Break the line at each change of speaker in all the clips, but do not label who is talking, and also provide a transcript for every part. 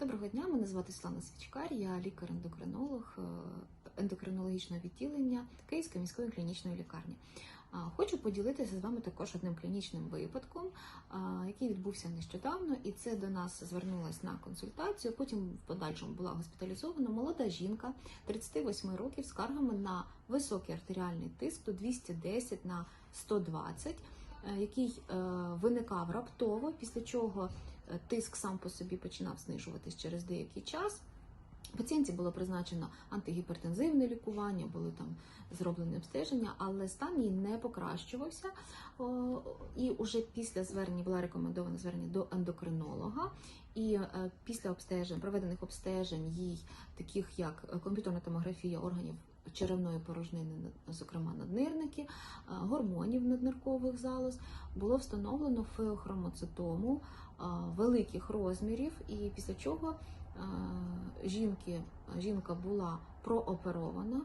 Доброго дня, мене звати Слана Свічкар, я лікар-ендокринолог е, ендокринологічного відділення Київської міської клінічної лікарні. Хочу поділитися з вами також одним клінічним випадком, який відбувся нещодавно, і це до нас звернулась на консультацію. Потім в подальшому була госпіталізована молода жінка 38 років з скаргами на високий артеріальний тиск до 210 на 120, е, який е, виникав раптово, після чого е, тиск сам по собі починав знижуватись через деякий час. Пацієнтці було призначено антигіпертензивне лікування, були там зроблені обстеження, але стан їй не покращувався. І вже після звернення була рекомендована звернення до ендокринолога. І е, після обстежень, проведених обстежень, їй, таких як комп'ютерна томографія органів черевної порожнини, зокрема наднирники, е, гормонів надниркових залоз, було встановлено феохромоцитому е, великих розмірів, і після чого е, жінки, жінка була прооперована,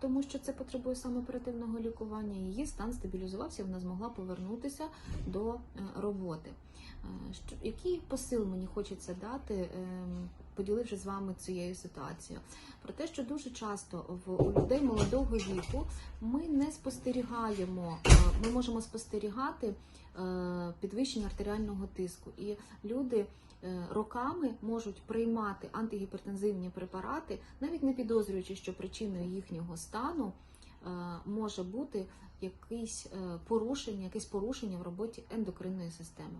тому що це потребує саме оперативного лікування. Її стан стабілізувався, вона змогла повернутися до роботи. Який посил мені хочеться дати, ем, поділивши з вами цією ситуацією? Про те, що дуже часто в у людей молодого віку ми не спостерігаємо, е, ми можемо спостерігати е, підвищення артеріального тиску, і люди е, роками можуть приймати антигіпертензивні препарати, навіть не підозрюючи, що причиною їхнього стану може бути якесь порушення, якесь порушення в роботі ендокринної системи.